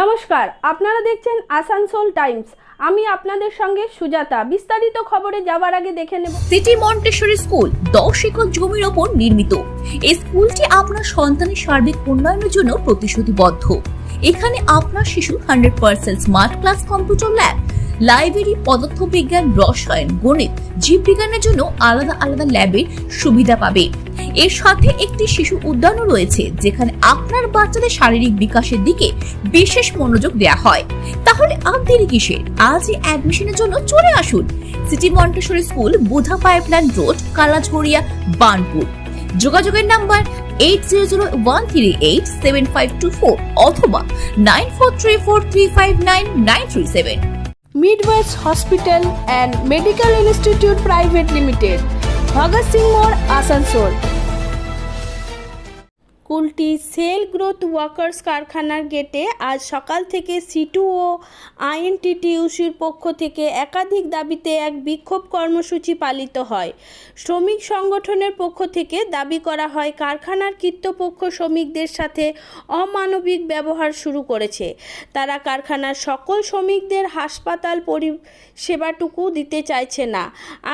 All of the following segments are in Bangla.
নমস্কার, আপনারা দেখছেন আসানসোল টাইমস। আমি আপনাদের সঙ্গে সুজাতা। বিস্তারিত খবরে যাওয়ার আগে দেখে নেব। সিটি মন্টেশ্বরী স্কুল দশ একর জমির ওপর নির্মিত। এই স্কুলটি আপনার সন্তানের সার্বিক উন্নয়নের জন্য প্রতিশ্রুতিবদ্ধ। এখানে আপনার শিশু hundred percent smart class computer lab library পদার্থবিজ্ঞান রসায়ন, গণিত জীববিজ্ঞানের জন্য আলাদা আলাদা ল্যাবের সুবিধা পাবে। এর সাথে একটি শিশু উদ্যানও রয়েছে, যেখানে আপনার বাচ্চাদের শারীরিক বিকাশের দিকে বিশেষ মনোযোগ দেওয়া হয়। তাহলে আর দেরি কিসের? আজই অ্যাডমিশনের জন্য চলে আসুন। City Montessori school, Budha pipeline road Kalajharia Burnpur. যোগাযোগের number eight zero zero one three eight seven five two four অথবা nine four three four three five nine nine three seven. Midwest hospital and medical institute private limited Bhagat Singh মোড় Asansol Kulti SAIL growth workers কারখানার গেটে আজ সকাল থেকে সিটু ও আইএনটিটিউসির পক্ষ থেকে একাধিক দাবিতে এক বিক্ষোভ কর্মসূচি পালিত হয়। শ্রমিক সংগঠনের পক্ষ থেকে দাবি করা হয়, কারখানার কৃত্তপক্ষ শ্রমিকদের সাথে অমানবিক ব্যবহার শুরু করেছে। তারা কারখানার সকল শ্রমিকদের হাসপাতাল পরিষেবাটুকু দিতে চাইছে না।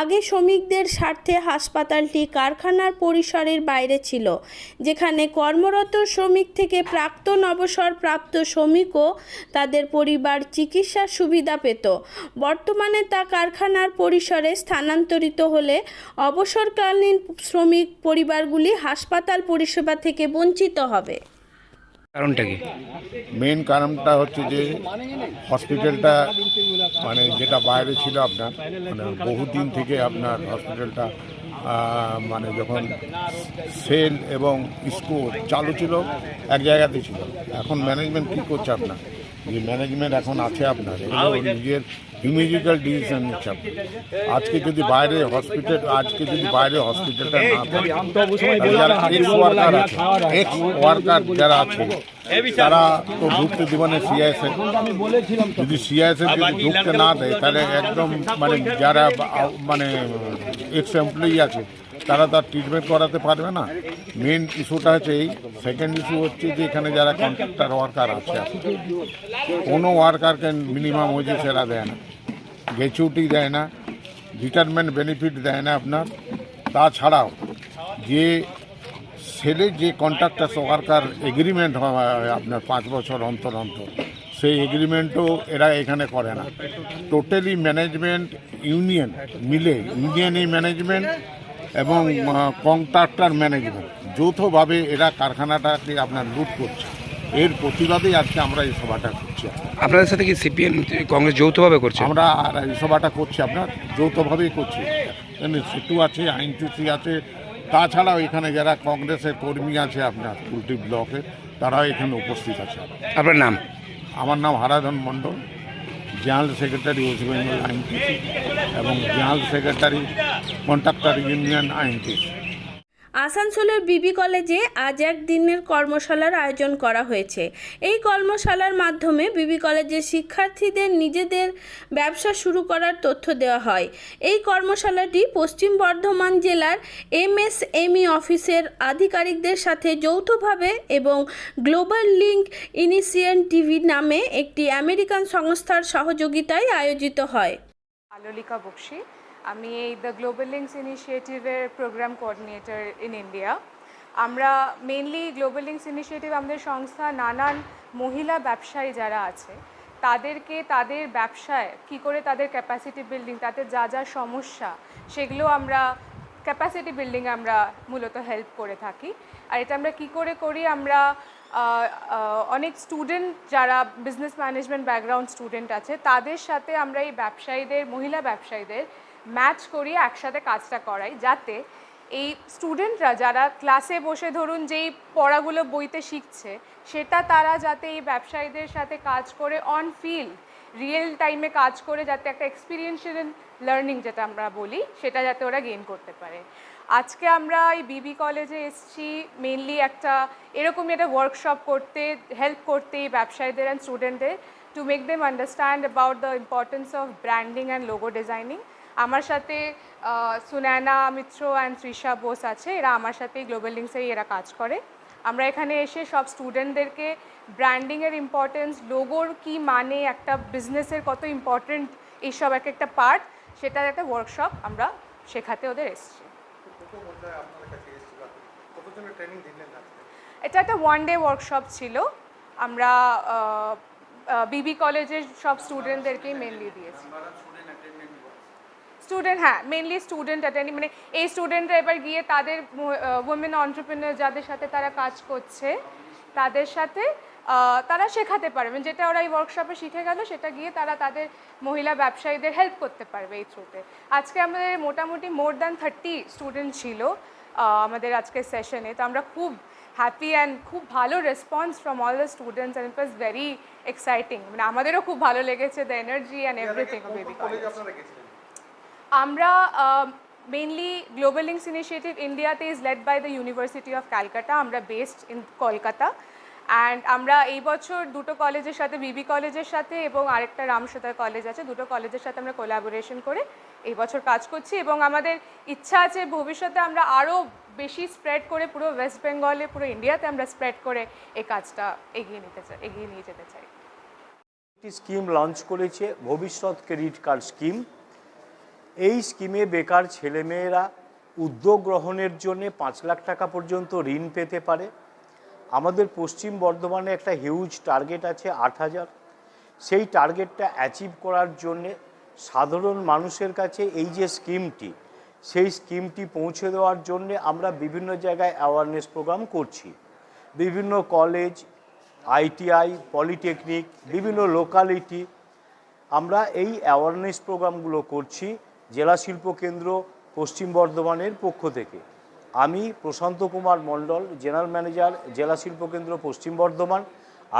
আগে শ্রমিকদের স্বার্থে হাসপাতালটি কারখানার পরিসরের বাইরে ছিল, যেখানে কর্মরত শ্রমিক থেকে প্রাক্তন অবসরপ্রাপ্ত শ্রমিকও তাদের পরিবার চিকিৎসার সুবিধা পেত। বর্তমানে তা কারখানার পরিসরে স্থানান্তরিত হলে অবসরকালীন শ্রমিক পরিবারগুলি হাসপাতাল পরিষেবা থেকে বঞ্চিত হবে। কারণটা কি? মেন কারণটা হচ্ছে যে হসপিটালটা মানে যেটা বাইরে ছিল আপনার মানে বহুদিন থেকে আপনার হসপিটালটা মানে যখন সেল এবং স্কোর চালু ছিল এক জায়গাতে ছিল। এখন ম্যানেজমেন্ট কী করছে আপনার? যে ম্যানেজমেন্ট এখন আছে আপনার নিজের ইমিডিয়েটাল ডিসিশন নিচ্ছে আপনি। আজকে যদি বাইরে হসপিটাল আজকে যদি বাইরে হসপিটালটা না থাকে যারা এক্স ওয়ার্কার আছে এক্স ওয়ার্কার যারা আছে তারা তো ঢুকতে দেবে না সিআইএসএ যদি সিআইএসএ যদি ঢুকতে না দেয় তাহলে একদম মানে যারা মানে এক্স এমপ্লয়ি আছে তারা তার ট্রিটমেন্ট করাতে পারবে না। মেন ইস্যুটা হচ্ছে এই। সেকেন্ড ইস্যু হচ্ছে যে এখানে যারা কন্ট্রাক্টর ওয়ার্কার আছে, কোনো ওয়ার্কারকে মিনিমাম ওয়েজেস এরা দেয় না। গ্র্যাচুইটি দেয় না রিটায়ারমেন্ট বেনিফিট দেয় না আপনার। তাছাড়াও, যে সেলে যে কন্ট্রাক্টার ওয়ার্কার এগ্রিমেন্ট আপনার পাঁচ বছর অন্তর অন্তর, সেই এগ্রিমেন্টও এরা এখানে করে না। টোটালি ম্যানেজমেন্ট ইউনিয়ন মিলে ইউনিয়ন ম্যানেজমেন্ট এবং কন্ট্রাক্টর ম্যানেজমেন্ট যৌথভাবে এরা কারখানাটাকে আপনার লুট করছে। এর প্রতিবাদেই আজকে আমরা এই সভাটা করছি। আপনাদের সাথে কি সিপিএম কংগ্রেস যৌথভাবে করছে? আমরা আর এই সভাটা করছি আপনার যৌথভাবেই করছি। সিটু আছে আইনটিসি আছে। তাছাড়াও এখানে যারা কংগ্রেসের কর্মী আছে আপনার কুলটি ব্লকে তারাও এখানে উপস্থিত আছে। আপনার নাম? আমার নাম Haradhan Mondal. General secretary West Bengal INTUC এবং general secretary contractor union INTUC আসানসোলের বিবি কলেজে আজ এক দিনের কর্মশালার আয়োজন করা হয়েছে। এই কর্মশালার মাধ্যমে বিবি কলেজের শিক্ষার্থীদের নিজেদের ব্যবসা শুরু করার তথ্য দেওয়া হয়। এই কর্মশালাটি পশ্চিম বর্ধমান জেলার এমএসএমই অফিসের আধিকারিকদের সাথে যৌথভাবে এবং গ্লোবাল লিঙ্ক ইনিশিয়েটিভ নামে একটি আমেরিকান সংস্থার সহযোগিতায় আয়োজিত হয়। আলোলিকা বক্সি। আমি এই দ্য গ্লোবাল লিঙ্কস ইনিশিয়েটিভের প্রোগ্রাম কোঅর্ডিনেটর ইন ইন্ডিয়া আমরা মেনলি গ্লোবাল লিঙ্কস ইনিশিয়েটিভ আমাদের সংস্থা, নানান মহিলা ব্যবসায়ী যারা আছে, তাদেরকে তাদের ব্যবসায় কি করে তাদের ক্যাপাসিটি বিল্ডিং তাদের যা যা সমস্যা, সেগুলো আমরা ক্যাপাসিটি বিল্ডিং আমরা মূলত হেল্প করে থাকি। আর এটা আমরা কি করে করি, আমরা অনেক স্টুডেন্ট যারা বিজনেস ম্যানেজমেন্ট ব্যাকগ্রাউন্ড স্টুডেন্ট আছে, তাদের সাথে আমরা এই ব্যবসায়ীদের, মহিলা ব্যবসায়ীদের ম্যাচ করিয়ে একসাথে কাজটা করাই, যাতে এই স্টুডেন্টরা যারা ক্লাসে বসে ধরুন যেই পড়াগুলো বইতে শিখছে, সেটা তারা যাতে এই ব্যবসায়ীদের সাথে কাজ করে অন ফিল্ড রিয়েল টাইমে কাজ করে যাতে একটা এক্সপিরিয়েন্সিয়াল লার্নিং যেটা আমরা বলি, সেটা যাতে ওরা গেইন করতে পারে। আজকে আমরা এই বিবি কলেজে এসেছি মেনলি একটা এরকমই একটা ওয়ার্কশপ করতে হেল্প করতে এই ব্যবসায়ীদের অ্যান্ড স্টুডেন্টদের to make them understand about the importance of branding and logo designing আমার সাথে আহ, সুনয়না মিত্র অ্যান্ড তৃষা বোস আছে। এরা আমার সাথে গ্লোবাল লিঙ্কসেই এরা কাজ করে। আমরা এখানে এসে সব স্টুডেন্টদেরকে ব্র্যান্ডিংয়ের ইম্পর্টেন্স লোগোর কি মানে একটা বিজনেসের কত ইম্পর্টেন্ট এইসব এক একটা পার্ট সেটার একটা ওয়ার্কশপ আমরা শেখাতে ওদের এসেছি। এটা একটা ওয়ান ডে ওয়ার্কশপ ছিল। আমরা বিবি কলেজের সব স্টুডেন্টদেরকেই মেনলি দিয়েছি। স্টুডেন্ট হ্যাঁ মেনলি স্টুডেন্ট অ্যাটেন্ডিং মানে এই স্টুডেন্টরা এবার গিয়ে তাদের উইমেন অন্টারপ্রিনার যাদের সাথে তারা কাজ করছে তাদের সাথে তারা শেখাতে পারবেন যেটা ওরা এই ওয়ার্কশপে শিখে গেল সেটা গিয়ে তারা তাদের মহিলা ব্যবসায়ীদের হেল্প করতে পারবে এই থ্রুতে আজকে আমাদের মোটামুটি মোর দ্যান থার্টি স্টুডেন্ট ছিল আমাদের আজকের সেশনে তো আমরা খুব হ্যাপি অ্যান্ড খুব ভালো response from all the students and it was very exciting মানে আমাদেরও খুব ভালো লেগেছে the energy and everything BB college আমরা মেনলি গ্লোবাল লিঙ্কস ইনিশিয়েটিভ ইন্ডিয়াতে is led by the university of Calcutta আমরা বেসড ইন কলকাতা অ্যান্ড আমরা এই বছর দুটো কলেজের সাথে বিবি কলেজের সাথে এবং আরেকটা রামসুতার কলেজ আছে। দুটো কলেজের সাথে আমরা কোলাবোরেশন করে এই বছর কাজ করছি এবং আমাদের ইচ্ছা আছে ভবিষ্যতে আমরা আরও বেশি স্প্রেড করে পুরো ওয়েস্ট বেঙ্গলে পুরো ইন্ডিয়াতে আমরা স্প্রেড করে এই কাজটা এগিয়ে নিতে চাই, এগিয়ে নিয়ে যেতে চাই। একটি স্কিম লঞ্চ করেছে ভবিষ্যৎ ক্রেডিট কার্ড স্কিম এই স্কিমে বেকার ছেলেমেয়েরা উদ্যোগ গ্রহণের জন্য পাঁচ লাখ টাকা পর্যন্ত ঋণ পেতে পারে। আমাদের পশ্চিম বর্ধমানে একটা হিউজ টার্গেট আছে আট হাজার। সেই টার্গেটটা অ্যাচিভ করার জন্যে সাধারণ মানুষের কাছে এই যে স্কিমটি, সেই স্কিমটি পৌঁছে দেওয়ার জন্যে আমরা বিভিন্ন জায়গায় অ্যাওয়ারনেস প্রোগ্রাম করছি। বিভিন্ন কলেজ আইটিআই পলিটেকনিক বিভিন্ন লোকালিটি আমরা এই অ্যাওয়ারনেস প্রোগ্রামগুলো করছি। জেলা শিল্প কেন্দ্র পশ্চিম বর্ধমানের পক্ষ থেকে। আমি প্রশান্ত কুমার মণ্ডল, জেনারেল ম্যানেজার, জেলা শিল্প কেন্দ্র পশ্চিম বর্ধমান।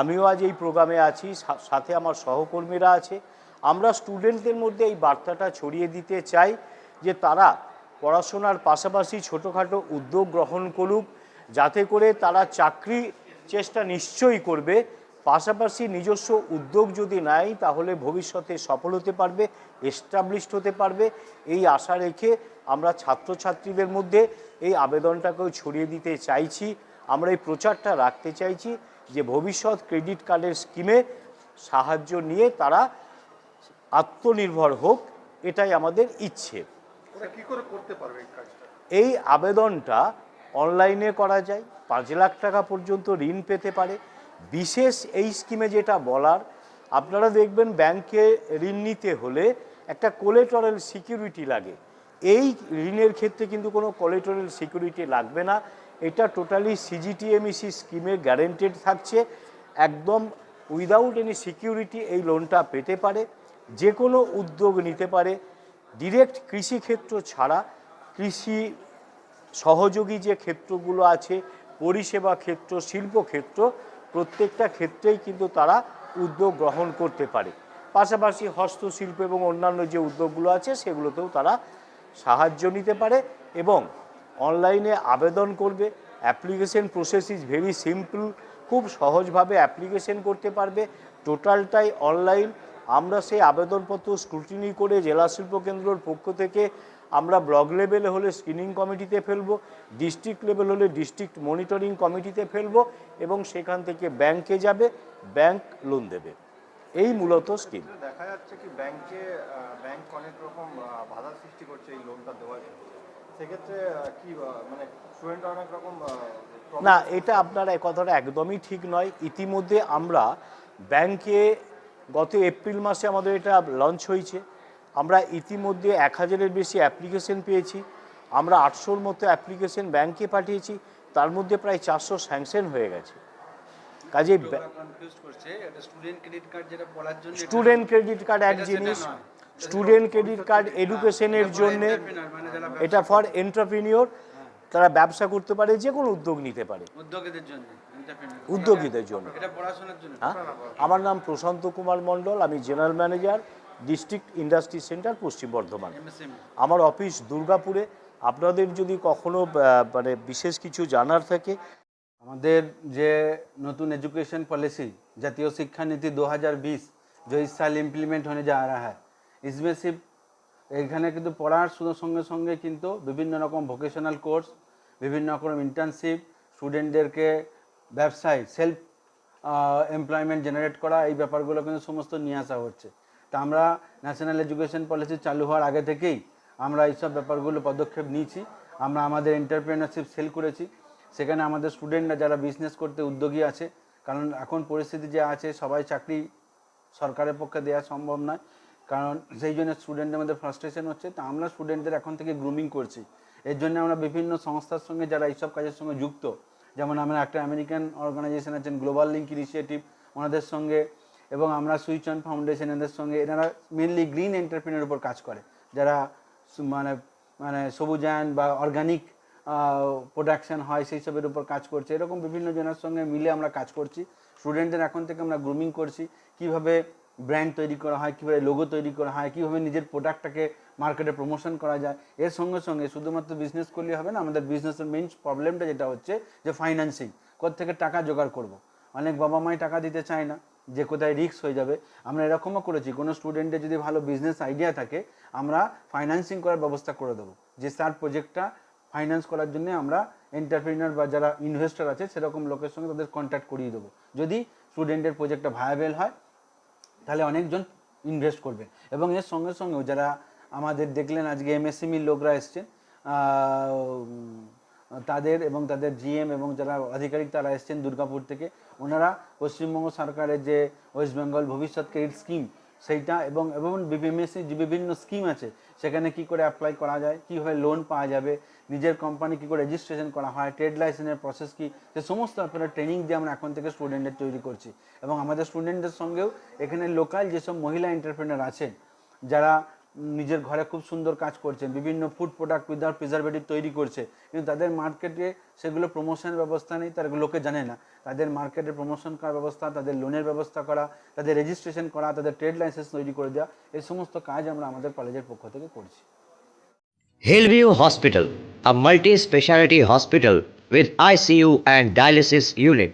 আমিও আজ এই প্রোগ্রামে আছি সাথে আমার সহকর্মীরা আছে। আমরা স্টুডেন্টদের মধ্যে এই বার্তাটা ছড়িয়ে দিতে চাই যে তারা পড়াশোনার পাশাপাশি ছোটোখাটো উদ্যোগ গ্রহণ করুক, যাতে করে তারা চাকরি চেষ্টা নিশ্চয়ই করবে। পাশাপাশি নিজস্ব উদ্যোগ যদি নেয় তাহলে ভবিষ্যতে সফল হতে পারবে এস্টাবলিশড হতে পারবে। এই আশা রেখে আমরা ছাত্রছাত্রীদের মধ্যে এই আবেদনটাকেও ছড়িয়ে দিতে চাইছি। আমরা এই প্রচারটা রাখতে চাইছি যে ভবিষ্যৎ ক্রেডিট কার্ডের স্কিমে সাহায্য নিয়ে তারা আত্মনির্ভর হোক এটাই আমাদের ইচ্ছে। এই আবেদনটা অনলাইনে করা যায় পাঁচ লাখ টাকা পর্যন্ত ঋণ পেতে পারে। বিশেষ এই স্কিমে যেটা বলার, আপনারা দেখবেন ব্যাংকে ঋণ নিতে হলে একটা কোলেটরাল সিকিউরিটি লাগে। এই ঋণের ক্ষেত্রে কিন্তু কোনো কোলেটরাল সিকিউরিটি লাগবে না। এটা টোটালি সিজিটিএমইসি স্কিমে গ্যারেন্টেড থাকছে। একদম উইদাউট এনি সিকিউরিটি এই লোনটা পেতে পারে যে কোনো উদ্যোগ নিতে পারে। ডিরেক্ট কৃষিক্ষেত্র ছাড়া কৃষি সহযোগী যে ক্ষেত্রগুলো আছে, পরিষেবা ক্ষেত্র শিল্পক্ষেত্র প্রত্যেকটা ক্ষেত্রেই কিন্তু তারা উদ্যোগ গ্রহণ করতে পারে। পাশাপাশি হস্তশিল্প এবং অন্যান্য যে উদ্যোগগুলো আছে, সেগুলোতেও তারা সাহায্য নিতে পারে এবং অনলাইনে আবেদন করবে। Application process is very simple খুব সহজভাবে অ্যাপ্লিকেশন করতে পারবে। টোটালটাই অনলাইন। আমরা সেই আবেদনপত্র স্ক্রুটিনি করে জেলা শিল্প কেন্দ্রর পক্ষ থেকে আমরা ব্লক লেভেলে হলে স্ক্রিনিং কমিটিতে ফেলব ডিস্ট্রিক্ট লেভেল হলে ডিস্ট্রিক্ট মনিটরিং কমিটিতে ফেলব এবং সেখান থেকে ব্যাংকে যাবে ব্যাংক লোন দেবে। এই মূলত স্কিম। দেখা যাচ্ছে কি ব্যাংকে ব্যাংক অনেক রকম বাধা সৃষ্টি করছে এই লোনটা দেওয়ার সেক্ষেত্রে কি মানে স্টুডেন্ট অনেক রকম না এটা আপনার এই কথাটা একদমই ঠিক নয়। ইতিমধ্যে আমরা ব্যাংকে গত এপ্রিল মাসে আমাদের এটা লঞ্চ হয়েছে। আমরা ইতিমধ্যে এক হাজারের বেশি অ্যাপ্লিকেশন পেয়েছি আমরা আটশোর মতো অ্যাপ্লিকেশন ব্যাংকে পাঠিয়েছি তার মধ্যে প্রায় চারশো স্যাংশন হয়ে গেছে। কাজে স্টুডেন্ট ক্রেডিট কার্ড এক জিনিস স্টুডেন্ট ক্রেডিট কার্ড এডুকেশনের জন্য মানে এটা ফর এন্টারপ্রিনিয়র তারা ব্যবসা করতে পারে যে কোনো উদ্যোগ নিতে পারে। উদ্যোগীদের জন্য হ্যাঁ? আমার নাম প্রশান্ত কুমার মণ্ডল আমি general manager district industry centre Paschim Bardhaman MSME আমার অফিস দুর্গাপুরে আপনাদের যদি কখনো আহ, মানে বিশেষ কিছু জানার থাকে আমাদের যে নতুন एजुकेशन पॉलिसी জাতীয় শিক্ষা নীতি 2020 जो इस साल इम्प्लीमेंट होने जा रहा है इसमें सिर्फ এখানে কিন্তু পড়ার শুধু সঙ্গে সঙ্গে কিন্তু বিভিন্ন রকম ভোকেশনাল কোর্স বিভিন্ন রকম ইন্টার্নশিপ স্টুডেন্টদেরকে ব্যবসায় সেলফ এমপ্লয়মেন্ট জেনারেট করা এই ব্যাপারগুলো কিন্তু সমস্ত নিয়ে আসা হচ্ছে তা আমরা ন্যাশনাল এডুকেশন পলিসি চালু হওয়ার আগে থেকেই আমরা এইসব ব্যাপারগুলো পদক্ষেপ নিয়েছি। আমরা আমাদের এন্টারপ্রেনারশিপ সেল করেছি। সেখানে আমাদের স্টুডেন্টরা যারা বিজনেস করতে উদ্যোগী আছে, কারণ এখন পরিস্থিতি যে আছে, সবাই চাকরি সরকারের পক্ষে দেওয়া সম্ভব নয়। কারণ সেই জন্য স্টুডেন্টদের মধ্যে ফ্রাস্ট্রেশন হচ্ছে। তা আমরা স্টুডেন্টদের এখন থেকে গ্রুমিং করছি। এর জন্য আমরা বিভিন্ন সংস্থার সঙ্গে যারা এইসব কাজের সঙ্গে যুক্ত, যেমন আমরা একটা আমেরিকান অর্গানাইজেশন আছেন গ্লোবাল লিঙ্ক ইনিশিয়েটিভ ওনাদের সঙ্গে এবং আমরা সুইচ অন ফাউন্ডেশন এদের সঙ্গে, এনারা মেনলি গ্রিন এন্টারপ্রিনের উপর কাজ করে। যারা মানে মানে সবুজায়ন বা অর্গানিক প্রোডাকশন হয়, সেই সবের উপর কাজ করছে। এরকম বিভিন্ন জনের সঙ্গে মিলে আমরা কাজ করছি। স্টুডেন্টদের এখন থেকে আমরা গ্রুমিং করছি। কীভাবে ব্র্যান্ড তৈরি করা হয়, কীভাবে লোগো তৈরি করা হয়, কীভাবে নিজের প্রোডাক্টটাকে মার্কেটে প্রমোশন করা যায়, এর সঙ্গে সঙ্গে শুধুমাত্র বিজনেস করলে হবে না, আমাদের বিজনেসের মেইন প্রবলেমটা যেটা হচ্ছে যে ফাইন্যান্সিং থেকে টাকা জোগাড় করব। অনেক বাবা মাই টাকা দিতে চায় না। যে কোথায় রিস্ক হয়ে যাবে। আমরা এরকমও করেছি, কোনো স্টুডেন্টের যদি ভালো বিজনেস আইডিয়া থাকে, আমরা ফাইন্যান্সিং করার ব্যবস্থা করে দেবো। যে স্যার প্রজেক্টটা ফাইন্যান্স করার জন্য আমরা এন্টারপ্রিনার বা যারা ইনভেস্টর আছে, সেরকম লোকের সঙ্গে তাদের কন্ট্যাক্ট করিয়ে দেবো। যদি স্টুডেন্টের প্রজেক্টটা ভায়াবেল হয়, তাহলে অনেকজন ইনভেস্ট করবে। এবং এর সঙ্গে সঙ্গেও যারা আমাদের দেখলেন আজকে এমএসএমই লোকরা এসছেন তাদের এবং তাদের জিএম এবং যারা আধিকারিক তারা এসছেন দুর্গাপুর থেকে ওনারা পশ্চিমবঙ্গ সরকারের যে ওয়েস্ট বেঙ্গল ভবিষ্যৎ ক্রেডিট স্কিম সেইটা এবং এবং বিপিএমএসসি যে বিভিন্ন স্কিম আছে, সেখানে কি করে অ্যাপ্লাই করা যায়, কীভাবে লোন পাওয়া যাবে, নিজের কোম্পানি কী করে রেজিস্ট্রেশন করা হয় ট্রেড লাইসেন্সের প্রসেস কী, সে সমস্ত ব্যাপারে ট্রেনিং দিয়ে আমরা এখন থেকে স্টুডেন্টদের তৈরি করছি। এবং আমাদের স্টুডেন্টদের সঙ্গেও এখানে লোকাল যেসব মহিলা এন্টারপ্রেনার আছেন, যারা নিজের ঘরে খুব সুন্দর কাজ করছেন বিভিন্ন ফুড প্রোডাক্ট উইদাউট প্রিজারভেটিভ তৈরি করছে কিন্তু তাদের মার্কেটে সেগুলো প্রমোশনের ব্যবস্থা নেই তারা লোকে জানে না তাদের মার্কেটে প্রমোশন করার ব্যবস্থা তাদের লোনের ব্যবস্থা করা তাদের রেজিস্ট্রেশন করা তাদের ট্রেড লাইসেন্স তৈরি করে দেওয়া এই সমস্ত কাজ আমরা আমাদের কলেজের পক্ষ থেকে করছি Hillview Hospital, a multi speciality hospital with ICU and dialysis unit.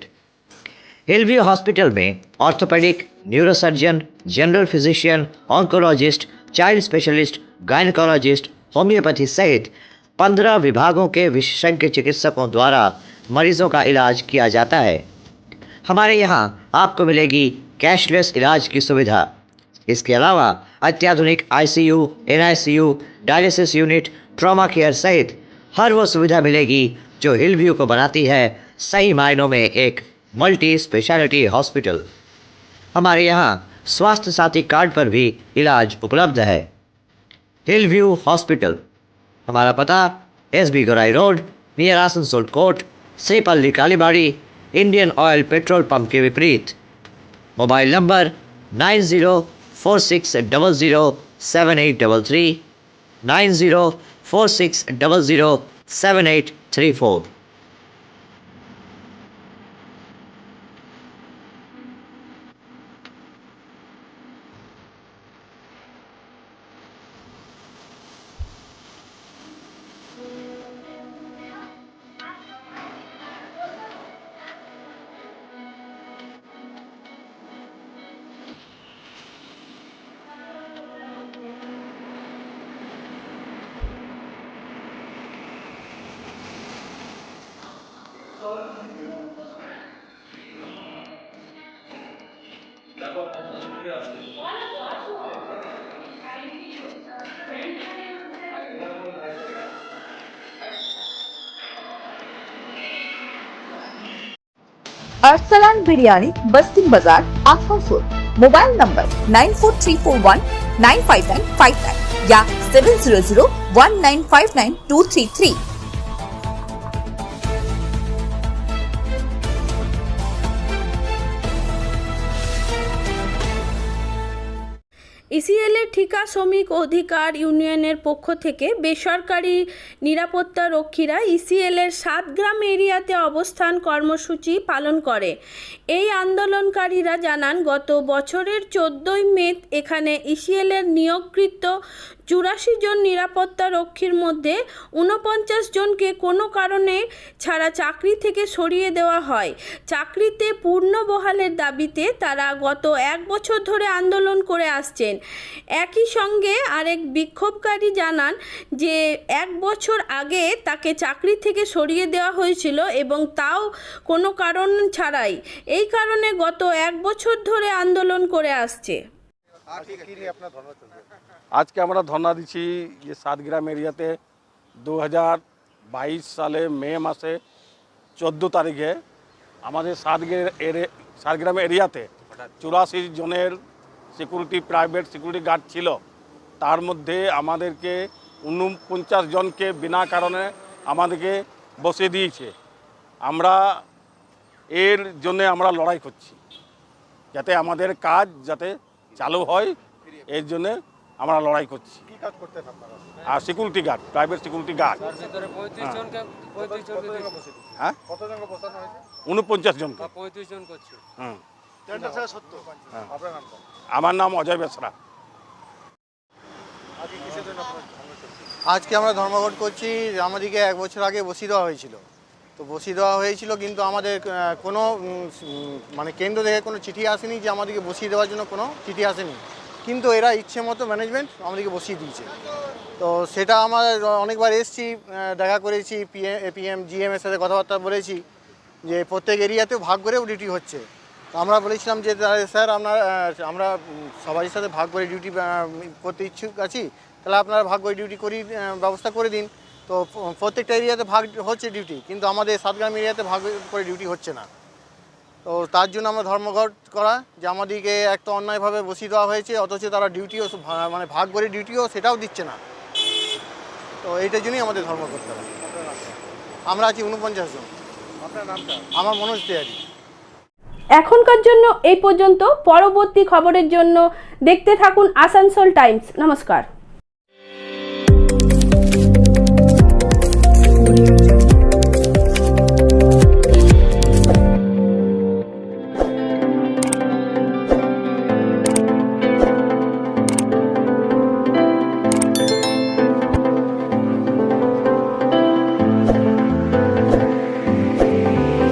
Hillview Hospital में orthopaedic neurosurgeon general physician oncologist child specialist gynaecologist homoeopathy सहित पंद्रह विभागों के विशेषज्ञ चिकित्सकों द्वारा मरीजों का इलाज किया जाता है। हमारे यहाँ आपको मिलेगी कैशलेस इलाज की सुविधा। इसके अलावा अत्याधुनिक ICU, NICU, dialysis unit trauma care सहित हर वो सुविधा मिलेगी जो हिल व्यू को बनाती है सही मायनों में एक मल्टी स्पेशलिटी हॉस्पिटल हमारे यहाँ स्वास्थ्य साथी कार्ड पर भी इलाज उपलब्ध है। Hillview hospital. हमारा पता S B Gorai road, near Asansol court Sripally Kalibari, Indian oil petrol pump के विपरीत। Mobile number nine zero four six double zero seven eight double three, nine zero four six double zero seven eight three four. Arsalan biryani Basti Bazar Asansol mobile number nine four three four one nine five nine five nine या seven zero zero one nine five nine two three three ঠিকা শ্রমিক অধিকার ইউনিয়নের পক্ষ থেকে বেসরকারি নিরাপত্তা রক্ষীরা ইসিএলের সাতগ্রাম এরিয়াতে অবস্থান কর্মসূচি পালন করে। এই আন্দোলনকারীরা জানান, গত বছরের চোদ্দই মে এখানে ইসিএলের নিয়োগকৃত চুরাশি জন নিরাপত্তা রক্ষীর মধ্যে ঊনপঞ্চাশ জনকে কোনো কারণে ছাড়া চাকরি থেকে সরিয়ে দেওয়া হয়। চাকরিতে পূর্ণ বহালের দাবিতে তারা গত এক বছর ধরে আন্দোলন করে আসছেন। একই সঙ্গে আরেক বিক্ষোভকারী জানান যে, এক বছর আগে তাকে চাকরি থেকে সরিয়ে দেওয়া হয়েছিল এবং তাও কোনো কারণ ছাড়াই। এই কারণে গত এক বছর ধরে আন্দোলন করে আসছে। আজকে আমরা ধর্ণা দিচ্ছি যে সাতগ্রাম এরিয়াতে দু সালে মে মাসে চোদ্দ তারিখে আমাদের সাতগ্রাম এরিয়াতে চুরাশি জনের সিকিউরিটি, প্রাইভেট সিকিউরিটি গার্ড ছিল। তার মধ্যে আমাদেরকে উনপঞ্চাশ জনকে বিনা কারণে আমাদেরকে বসে দিয়েছে। আমরা এর জন্য আমরা লড়াই করছি। যাতে আমাদের কাজ যাতে চালু হয় এর জন্য আমরা লড়াই করছি। কি কাজ করতেন আপনারা? আর security guard private security guard হ্যাঁ। হয়েছে? উনপঞ্চাশ জন হুম। সত্য? আপনার নামটা আমার নাম অজয় বেসরা? আজকে আমরা ধর্মঘট করছি আমাদেরকে এক বছর আগে বসিয়ে দেওয়া হয়েছিল। তো বসিয়ে দেওয়া হয়েছিল, কিন্তু আমাদের কোনো মানে কেন্দ্র থেকে কোনো চিঠি আসেনি যে আমাদেরকে বসিয়ে দেওয়ার জন্য কোনো চিঠি আসেনি। কিন্তু এরা ইচ্ছে মতো ম্যানেজমেন্ট আমাদেরকে বসিয়ে দিয়েছে। তো সেটা আমার অনেকবার এসছি দেখা করেছি পিএম পিএম জিএম এর সাথে কথাবার্তা বলেছি যে প্রত্যেক এরিয়াতেও ভাগ করেও ডিউটি হচ্ছে। তো আমরা বলেছিলাম যে স্যার আপনার আমরা সবাই সাথে ভাগ করে ডিউটি করতে ইচ্ছুক আছি, তাহলে আপনারা ভাগ করে ডিউটি করি ব্যবস্থা করে দিন। তো প্রত্যেকটা এরিয়াতে ভাগ হচ্ছে ডিউটি কিন্তু আমাদের সাতগ্রাম এরিয়াতে ভাগ করে ডিউটি হচ্ছে না। তো তার জন্য আমরা ধর্মঘট করা যে আমাদেরকে একটা অন্যায়ভাবে বসিয়ে দেওয়া হয়েছে অথচ তারা ডিউটিও ভা- মানে ভাগ করে ডিউটিও সেটাও দিচ্ছে না। তো এইটার জন্যই আমাদের ধর্মঘট করা। আমরা আছি উনপঞ্চাশ জন। আমার মনোজ তেয়ারি এখনকার জন্য এই পর্যন্ত। পরবর্তী খবরের জন্য দেখতে থাকুন আসানসোল টাইমস। নমস্কার।